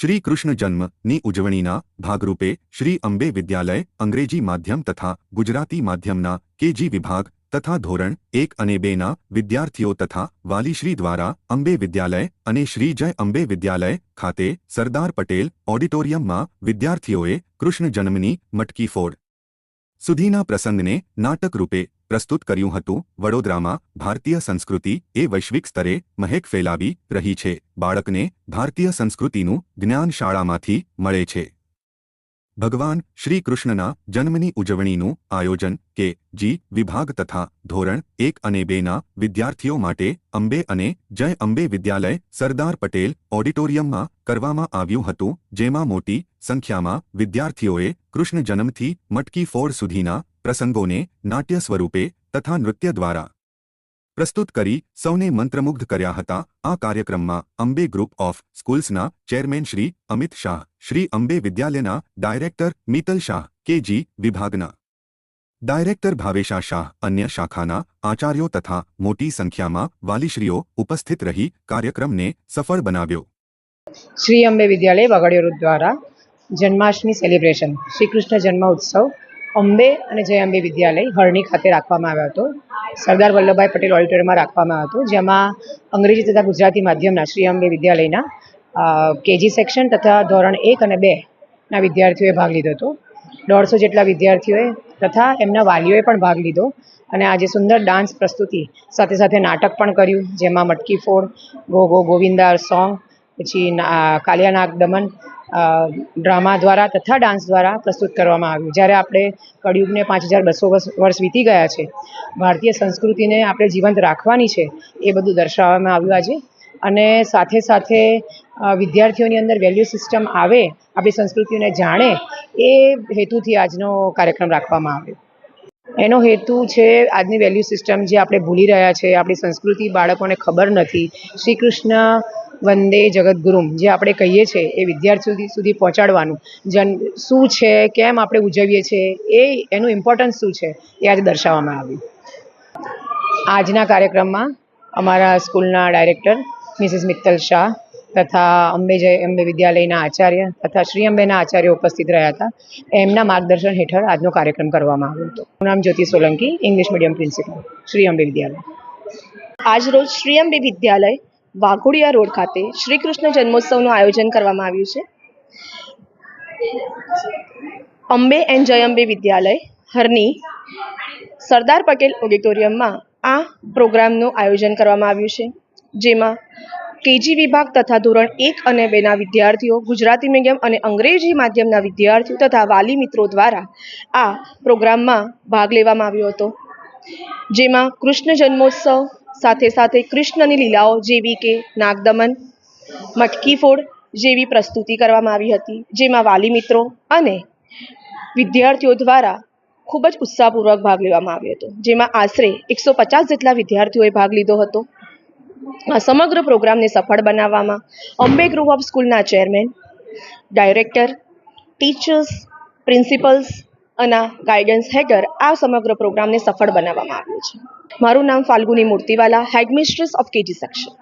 શ્રી કૃષ્ણ જન્મની ઉજવણીના ભાગરૂપે શ્રી અંબે વિદ્યાલય, અંગ્રેજી માધ્યમ તથા ગુજરાતી માધ્યમના કેજી વિભાગ તથા ધોરણ એક અને બેના વિદ્યાર્થીઓ તથા વાલીશ્રી દ્વારા અંબે વિદ્યાલય અને શ્રી જય અંબે વિદ્યાલય ખાતે સરદાર પટેલ ઓડિટોરિયમમાં વિદ્યાર્થીઓએ કૃષ્ણ જન્મની મટકી ફોડ સુધીના પ્રસંગને નાટક રૂપે પ્રસ્તુત કર્યું હતું. વડોદરામાં ભારતીય સંસ્કૃતિ એ વૈશ્વિક સ્તરે મહેક ફેલાવી રહી છે. બાળકને ભારતીય સંસ્કૃતિનું જ્ઞાન શાળામાંથી મળે છે. ભગવાન શ્રી કૃષ્ણના જન્મની ઉજવણીનું આયોજન કે જી વિભાગ તથા ધોરણ એક અને બેના વિદ્યાર્થીઓ માટે અંબે અને જય અંબે વિદ્યાલય સરદાર પટેલ ઓડિટોરિયમમાં કરવામાં આવ્યું હતું, જેમાં મોટી સંખ્યામાં વિદ્યાર્થીઓએ કૃષ્ણ જન્મથી મટકી ફોડ સુધીના પ્રસંગોને નાટ્ય સ્વરૂપે તથા નૃત્ય દ્વારા પ્રસ્તુત કરી સૌને મંત્રમુગ્ધ કર્યા હતા. આ કાર્યક્રમમાં અંબે ગ્રુપ ઓફ સ્કૂલ્સના ચેરમેન શ્રી અમિત શાહ, શ્રી અંબે વિદ્યાલયના ડાયરેક્ટર મિતલ શાહ, કેજી વિભાગના ડાયરેક્ટર ભાવેશા શાહ, અન્ય શાખાના આચાર્યો તથા મોટી સંખ્યામાં વાલીશ્રીઓ ઉપસ્થિત રહી કાર્યક્રમને સફળ બનાવ્યો. શ્રી અંબે વિદ્યાલય વાગડિયા દ્વારા જન્માષ્ટમી સેલિબ્રેશન શ્રી કૃષ્ણ જન્મ ઉત્સવ. અંબે અને જય અંબે વિદ્યાલય હરણી ખાતે રાખવામાં આવ્યો હતો. સરદાર વલ્લભભાઈ પટેલ ઓડિટોરિયમમાં રાખવામાં આવ્યો હતો. જેમાં અંગ્રેજી તથા ગુજરાતી માધ્યમના શ્રી અંબે વિદ્યાલયના કેજી સેક્શન તથા ધોરણ એક અને બેના વિદ્યાર્થીઓએ ભાગ લીધો હતો. દોઢસો જેટલા વિદ્યાર્થીઓએ તથા એમના વાલીઓએ પણ ભાગ લીધો અને આજે સુંદર ડાન્સ પ્રસ્તુતિ સાથે સાથે નાટક પણ કર્યું, જેમાં મટકી ફોડ ગો ગો ગોવિંદા સોંગ પછી કાલિયા નાગ દમન ડ્રામા દ્વારા તથા ડાન્સ દ્વારા પ્રસ્તુત કરવામાં આવ્યું. જ્યારે આપણે કળિયુગને પાંચ હજાર બસો વર્ષ વીતી ગયા છે, ભારતીય સંસ્કૃતિને આપણે જીવંત રાખવાની છે, એ બધું દર્શાવવામાં આવ્યું આજે. અને સાથે સાથે વિદ્યાર્થીઓની અંદર વેલ્યુ સિસ્ટમ આવે, આપણી સંસ્કૃતિને જાણે, એ હેતુથી આજનો કાર્યક્રમ રાખવામાં આવ્યો. એનો હેતુ છે આજની વેલ્યુ સિસ્ટમ જે આપણે ભૂલી રહ્યા છે, આપણી સંસ્કૃતિ બાળકોને ખબર નથી. શ્રી કૃષ્ણ વંદે જગદગુરુમ, જે આપણે કહીએ છીએ એ વિદ્યાર્થી સુધી સુધી પહોંચાડવાનું. જન શું છે, કેમ આપણે ઉજવીએ છીએ, એ એનું ઇમ્પોર્ટન્સ શું છે, એ આજે દર્શાવવામાં આવ્યું. આજના કાર્યક્રમમાં અમારા સ્કૂલના ડાયરેક્ટર મિસિસ મિત્તલ શાહ તથા અંબે જય અંબે વિદ્યાલયના આચાર્ય તથા શ્રી અંબેના આચાર્ય ઉપસ્થિત રહ્યા હતા. એમના માર્ગદર્શન હેઠળ આજનો કાર્યક્રમ કરવામાં આવ્યો હતો. મારું નામ Jyoti Solanki English medium principal Shri Ambe Vidyalaya. આજરોજ શ્રી અંબે વિદ્યાલય વાઘોડિયા રોડ ખાતે શ્રી કૃષ્ણ જન્મોત્સવનું આયોજન કરવામાં આવ્યું છે. અંબે એન્ડ જય અંબે વિદ્યાલય, હરની, સરદાર પટેલ ઓડિટોરિયમમાં આ પ્રોગ્રામનું આયોજન કરવામાં આવ્યું છે. જેમાં કેજી વિભાગ તથા ધોરણ એક અને બેના વિદ્યાર્થીઓ, ગુજરાતી મીડિયમ અને અંગ્રેજી માધ્યમના વિદ્યાર્થીઓ તથા વાલી મિત્રો દ્વારા આ પ્રોગ્રામમાં ભાગ લેવામાં આવ્યો હતો. જેમાં કૃષ્ણ જન્મોત્સવ સાથે સાથે કૃષ્ણની લીલાઓ જેવી કે નાગદમન, મટકી ફોડ જેવી પ્રસ્તુતિ કરવામાં આવી હતી, જેમાં વાલી મિત્રો અને વિદ્યાર્થીઓ દ્વારા ખૂબ જ ઉત્સાહપૂર્વક ભાગ લેવામાં આવ્યો હતો, જેમાં આશરે એકસો પચાસ જેટલા વિદ્યાર્થીઓએ ભાગ લીધો હતો. આ સમગ્ર પ્રોગ્રામને સફળ બનાવવામાં અંબે ગ્રુપ ઓફ સ્કૂલના ચેરમેન, ડાયરેક્ટર, ટીચર્સ, પ્રિન્સિપલ્સ અને ગાઈડન્સ હેઠળ આ સમગ્ર પ્રોગ્રામને સફળ બનાવવામાં આવ્યો છે. મારું નામ Falguni Murtiwala headmistress of KG section